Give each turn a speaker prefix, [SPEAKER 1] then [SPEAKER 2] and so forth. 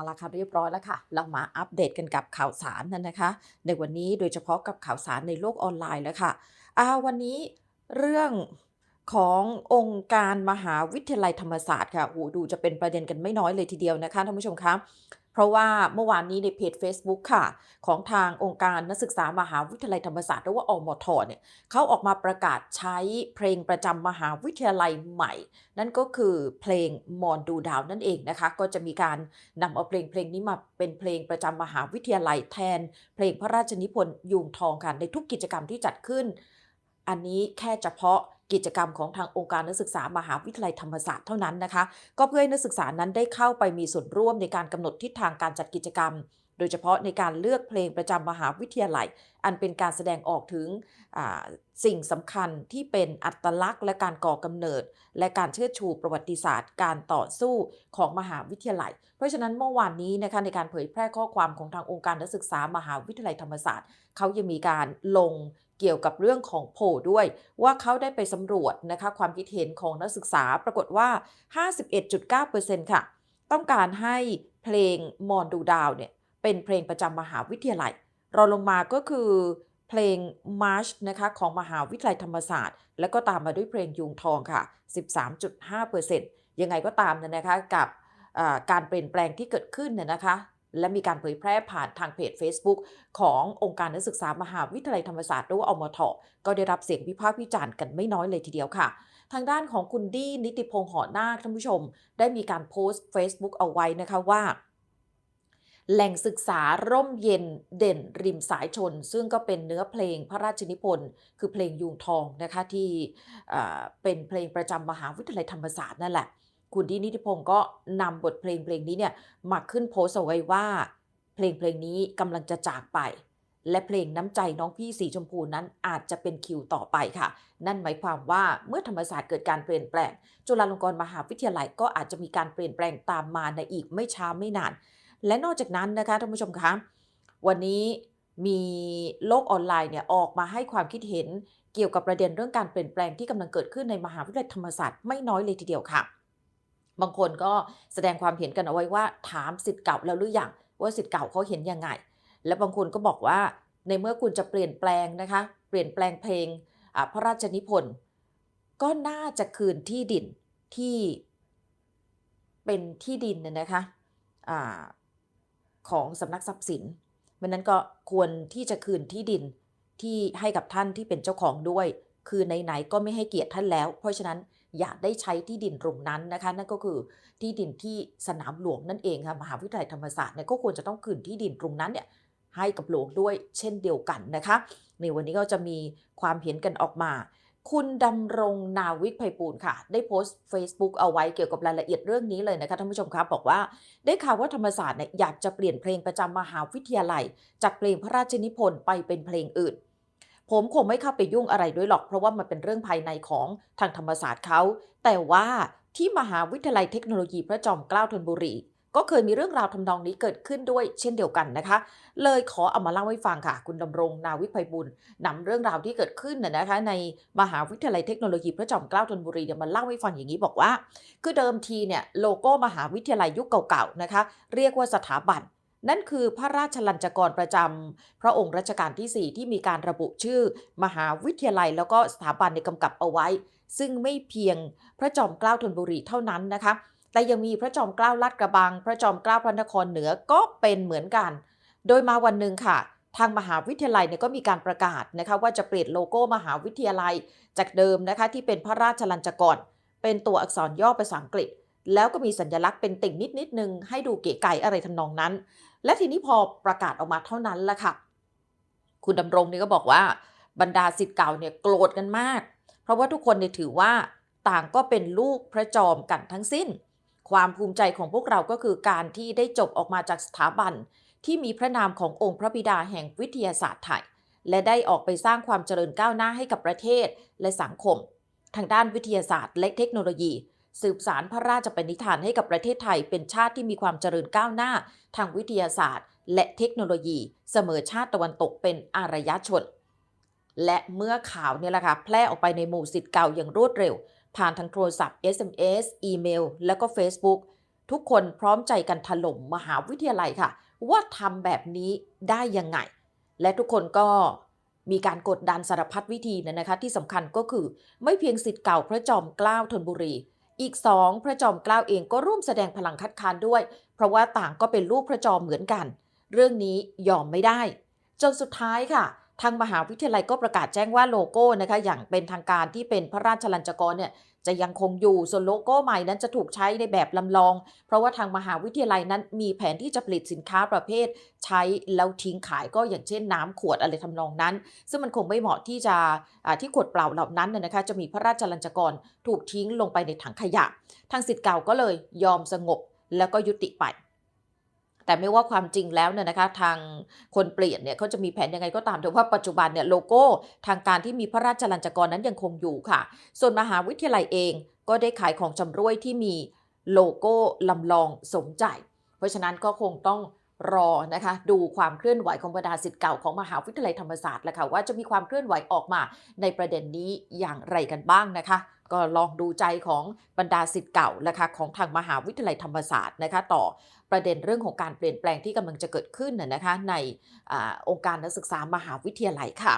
[SPEAKER 1] เอาละค่ะเรียบร้อยแล้วค่ะ เรามาอัปเดตกันกับข่าวสารนั่นนะคะ ในวันนี้โดยเฉพาะกับข่าวสารในโลกออนไลน์แล้วค่ะอ่าวันนี้เรื่องขององค์การมหาวิทยาลัยธรรมศาสตร์ค่ะโอ้ดูจะเป็นประเด็นกันไม่น้อยเลยทีเดียวนะคะท่านผู้ชมคะ เพราะว่าเมื่อวานนี้ในเพจ Facebook ค่ะ ของทางองค์การนักศึกษามหาวิทยาลัยธรรมศาสตร์หรือว่าอมทเนี่ยเขาออกมาประกาศใช้เพลงประจำมหาวิทยาลัยใหม่ นั่นก็คือเพลงมอนดูดาวนั่นเองนะคะ ก็จะมีการนำเอาเพลงเพลงนี้มาเป็นเพลงประจำมหาวิทยาลัยแทน เพลงพระราชนิพนธ์ยูงทองค่ะในทุกกิจกรรมที่จัดขึ้น อันนี้แค่เฉพาะ กิจกรรมของทางองค์การนักศึกษามหาวิทยาลัยธรรมศาสตร์เท่านั้นนะคะ ก็เพื่อให้นักศึกษานั้นได้เข้าไปมีส่วนร่วมในการกำหนดทิศทางการจัดกิจกรรม โดยเฉพาะในการเลือกเพลงประจำมหาวิทยาลัย อันเป็นการแสดงออกถึงสิ่งสำคัญที่เป็นอัตลักษณ์ และการก่อกำเนิด และการเชิดชูประวัติศาสตร์ การต่อสู้ของมหาวิทยาลัย เพราะฉะนั้นเมื่อวานนี้นะคะในการเผยแพร่ข้อความของทางองค์การนักศึกษามหาวิทยาลัยธรรมศาสตร์ เขายังมีการลง เกี่ยวกับเรื่องของโพด้วย ว่าเขาได้ไปสำรวจนะคะความคิดเห็นของนักศึกษาปรากฏว่า 51.9%ค่ะ ต้องการให้เพลงมอนดูดาวเนี่ยเป็นเพลงประจำมหาวิทยาลัย รอลงมาก็คือเพลงมาร์ชนะคะของมหาวิทยาลัยธรรมศาสตร์ แล้วก็ตามมาด้วยเพลงยุงทองค่ะ 13.5%ยังไงก็ตามนะนะคะกับการเปลี่ยนแปลงที่เกิดขึ้นเนี่ยนะคะ และมีการเผยแพร่ผ่านทางเพจ Facebook ขององค์การนักศึกษามหาวิทยาลัยธรรมศาสตร์หรือว่าอมทก็ได้รับเสียงวิพากษ์วิจารณ์กันไม่น้อยเลยทีเดียวค่ะ ทางด้านของคุณดี้นิติพงษ์หอนาคท่านผู้ชม ได้มีการโพสต์ Facebook เอาไว้นะคะว่าแหล่งศึกษาร่มเย็นเด่นริมสายชน ซึ่งก็เป็นเนื้อเพลงพระราชนิพนธ์คือเพลงยูงทองนะคะที่เป็นเพลงประจำมหาวิทยาลัยธรรมศาสตร์นั่นแหละ คุณดีนิติพงศ์ก็นำบทเพลงเพลงนี้เนี่ยมาขึ้นโพสต์เอาไว้ว่า เพลงเพลงนี้กำลังจะจากไป และเพลงน้ำใจน้องพี่สีชมพูนั้นอาจจะเป็นคิวต่อไปค่ะ นั่นหมายความว่าเมื่อธรรมศาสตร์เกิดการเปลี่ยนแปลง จุฬาลงกรณ์มหาวิทยาลัยก็อาจจะมีการเปลี่ยนแปลงตามมาในอีกไม่ช้าไม่นาน และนอกจากนั้นนะคะท่านผู้ชมคะวันนี้มีโลกออนไลน์เนี่ยออกมาให้ความคิดเห็นเกี่ยวกับประเด็นเรื่องการเปลี่ยนแปลงที่กำลังเกิดขึ้นในมหาวิทยาลัยธรรมศาสตร์ไม่น้อยเลยทีเดียวค่ะ บางคนก็แสดงความเห็นกันเอาไว้ว่าถามสิทธิ์เก่าแล้วหรือยังว่าสิทธิ์เก่าเขาเห็นยังไง และบางคนก็บอกว่าในเมื่อคุณจะเปลี่ยนแปลงนะคะ เปลี่ยนแปลงเพลงพระราชนิพนธ์ก็น่าจะคืนที่ดินที่เป็นที่ดินเนี่ยนะคะอของสำนักทรัพย์สินเพราะนั้นก็ควรที่จะคืนที่ดินที่ให้กับท่านที่เป็นเจ้าของด้วย คือไหนๆก็ไม่ให้เกียรติท่านแล้ว เพราะฉะนั้น อย่าได้ใช้ที่ดินตรงนั้นนะคะนั่นก็คือที่ดินที่สนามหลวงนั่นเองค่ะมหาวิทยาลัยธรรมศาสตร์เนี่ยก็ควรจะต้องคืนที่ดินตรงนั้นเนี่ยให้กับหลวงด้วยเช่นเดียวกันนะคะในวันนี้ก็จะมีความเห็นกันออกมา คุณดำรงนาวิกไพบูลค่ะ ได้โพสต์ Facebook เอาไว้เกี่ยวกับรายละเอียดเรื่องนี้เลยนะคะท่านผู้ชมครับบอกว่าได้ข่าวว่าธรรมศาสตร์เนี่ยอยากจะเปลี่ยนเพลงประจำมหาวิทยาลัย จากเพลงพระราชนิพนธ์ไปเป็นเพลงอื่น ผมคงไม่เข้าไปยุ่งอะไรด้วยหรอก เพราะว่ามันเป็นเรื่องภายในของทางธรรมศาสตร์เขา แต่ว่าที่มหาวิทยาลัยเทคโนโลยีพระจอมเกล้าธนบุรีก็เคยมีเรื่องราวทำนองนี้เกิดขึ้นด้วยเช่นเดียวกันนะคะ เลยขอเอามาเล่าให้ฟังค่ะ คุณดำรงนาวิกไพบุญนำเรื่องราวที่เกิดขึ้นนะนะคะ ในมหาวิทยาลัยเทคโนโลยีพระจอมเกล้าธนบุรีเนี่ยมาเล่าให้ฟังอย่างนี้บอกว่า คือเดิมทีเนี่ยโลโก้มหาวิทยาลัยยุคเก่าๆนะคะ เรียกว่าสถาบัน นั่นคือพระราชลัญจกรประจำพระองค์รัชกาลที่ 4 ที่มีการระบุชื่อ มหาวิทยาลัยแล้วก็สถาบันในกำกับเอาไว้ ซึ่งไม่เพียงพระจอมเกล้าธนบุรีเท่านั้นนะคะ แต่ยังมีพระจอมเกล้าลาดกระบัง พระจอมเกล้าพระนครเหนือก็เป็นเหมือนกัน โดยมาวันหนึ่งค่ะ ทางมหาวิทยาลัยเนี่ยก็มีการประกาศนะคะว่าจะเปลี่ยนโลโก้มหาวิทยาลัย จากเดิมนะคะที่เป็นพระราชลัญจกร เป็นตัวอักษรย่อภาษาอังกฤษแล้วก็มีสัญลักษณ์เป็นติ่งนิดนิดนึงให้ดูเก๋ไก๋อะไรทำนองนั้น และทีนี้พอประกาศออกมาเท่านั้นแหละค่ะ คุณดำรงนี่ก็บอกว่าบรรดาสิทธิ์เก่าเนี่ยโกรธกันมาก เพราะว่าทุกคนเนี่ยถือว่าต่างก็เป็นลูกพระจอมกันทั้งสิ้น ความภูมิใจของพวกเราก็คือการที่ได้จบออกมาจากสถาบัน ที่มีพระนามขององค์พระบิดาแห่งวิทยาศาสตร์ไทย และได้ออกไปสร้างความเจริญก้าวหน้าให้กับประเทศและสังคม ทางด้านวิทยาศาสตร์และเทคโนโลยี สืบสารพระราชปณิธานให้กับประเทศไทยเป็นชาติที่มีความเจริญก้าวหน้า ทางวิทยาศาสตร์ และเทคโนโลยี เสมอชาติตะวันตกเป็นอารยชน และเมื่อข่าวเนี่ยแหละค่ะแพร่ออกไปในหมู่สิทธิ์เก่าอย่างรวดเร็ว ผ่านทางโทรศัพท์ SMS อีเมล แล้วก็ Facebook ทุกคนพร้อมใจกันถล่มมหาวิทยาลัยค่ะ ว่าทำแบบนี้ได้ยังไง และทุกคนก็มีการกดดันสารพัดวิธีนนะคะ ที่สำคัญก็คือไม่เพียงสิทธิ์เก่าพระจอมเกล้าธนบุรี อีกสองพระจอมเกล้าเองก็ร่วมแสดงพลังคัดค้านด้วย เพราะว่าต่างก็เป็นลูกพระจอมเหมือนกัน เรื่องนี้ยอมไม่ได้ จนสุดท้ายค่ะ ทางมหาวิทยาลัยก็ประกาศแจ้งว่าโลโก้นะคะอย่างเป็นทางการที่เป็นพระราชลัญจกรเนี่ยจะยังคงอยู่ส่วนโลโก้ใหม่นั้นจะถูกใช้ในแบบลำลอง เพราะว่าทางมหาวิทยาลัยนั้นมีแผนที่จะผลิตสินค้าประเภท ใช้แล้วทิ้งขายก็อย่างเช่นน้ำขวดอะไรทำนองนั้น ซึ่งมันคงไม่เหมาะที่จะที่ขวดเปล่าเหล่านั้นนะคะจะมีพระราชลัญจกรถูกทิ้งลงไปในถังขยะ ทางสิทธิ์เก่าก็เลยยอมสงบแล้วก็ยุติไป แต่ไม่ว่าความจริงแล้วเนี่ยนะคะทางคนเปลี่ยนเนี่ยเขาจะมีแผนยังไงก็ตามแต่ว่าปัจจุบันเนี่ยโลโก้ทางการที่มีพระราชลัญจกรนั้นยังคงอยู่ค่ะ ส่วนมหาวิทยาลัยเองก็ได้ขายของชำร่วยที่มีโลโก้ลำลองสมใจ เพราะฉะนั้นก็คงต้องรอนะคะดูความเคลื่อนไหวของบรรดาสิทธิ์เก่าของมหาวิทยาลัยธรรมศาสตร์แหละค่ะว่าจะมีความเคลื่อนไหวออกมาในประเด็นนี้อย่างไรกันบ้างนะคะ ก็ลองดูใจของบรรดาสิทธิ์เก่านะคะของทางมหาวิทยาลัยธรรมศาสตร์นะคะต่อประเด็นเรื่องของการเปลี่ยนแปลงที่กำลังจะเกิดขึ้นนะนะคะในอองค์การนักศึกษามหาวิทยาลัยค่ะ